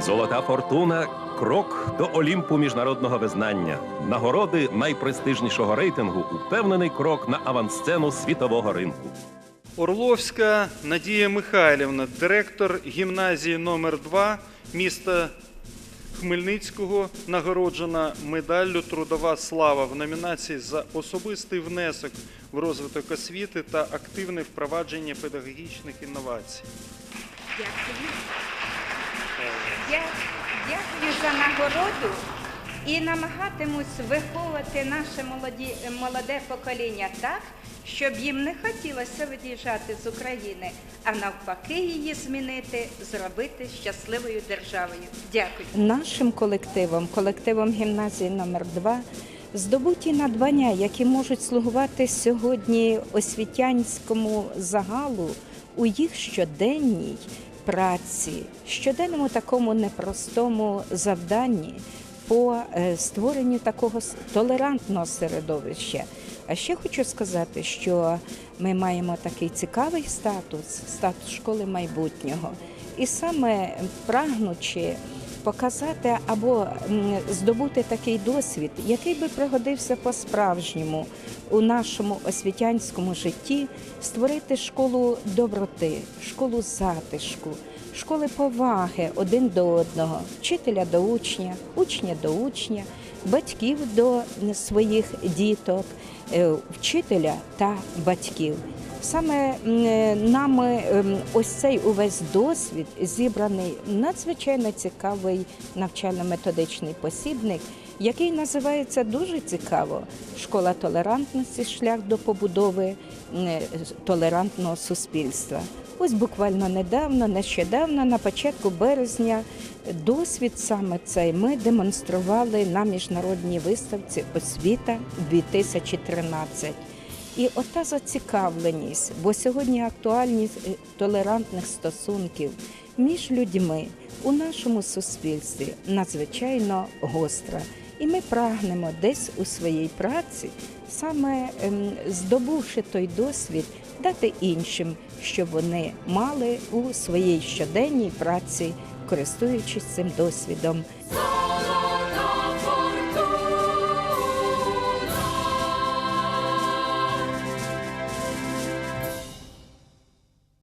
Золота фортуна крок до Олімпу міжнародного визнання. Нагороди найпрестижнішого рейтингу упевнений крок на авансцену світового ринку. Орловська Надія Михайлівна, директор гімназії номер 2 міста Хмельницького, нагороджена медаллю Трудова слава в номінації за особистий внесок в розвиток освіти та активне впровадження педагогічних інновацій. Дякую. Я дякую за нагороду і намагатимусь виховувати наше молоді, молоде покоління так, щоб їм не хотілося від'їжджати з України, а навпаки її змінити, зробити щасливою державою. Дякую. нашим колективом, колективом гімназії номер 2 здобуті надбання, які можуть слугувати сьогодні освітянському загалу у їх щоденній праці, щоденному такому непростому завданні по е, створенню такого толерантного середовища. А ще хочу сказати, що ми маємо такий цікавий статус, статус школи майбутнього. І саме прагнучи показати або здобути такий досвід, який би пригодився по-справжньому у нашому освітянському житті, створити школу доброти, школу затишку, школи поваги один до одного, вчителя до учня, учня до учня, батьків до своїх діток, е, вчителя та батьків. Саме е, нами ем, ось цей увесь досвід зібраний надзвичайно цікавий навчально-методичний посібник, який називається дуже цікаво Школа толерантності, шлях до побудови е, толерантного суспільства. Ось буквально недавно, нещодавно, на початку березня, досвід саме цей ми демонстрували на міжнародній виставці Освіта 2013. І ота зацікавленість, бо сьогодні актуальність е, толерантних стосунків між людьми у нашому суспільстві надзвичайно гостра. І ми прагнемо десь у своїй праці, саме ем, здобувши той досвід, дати іншим, щоб вони мали у своїй щоденній праці, користуючись цим досвідом.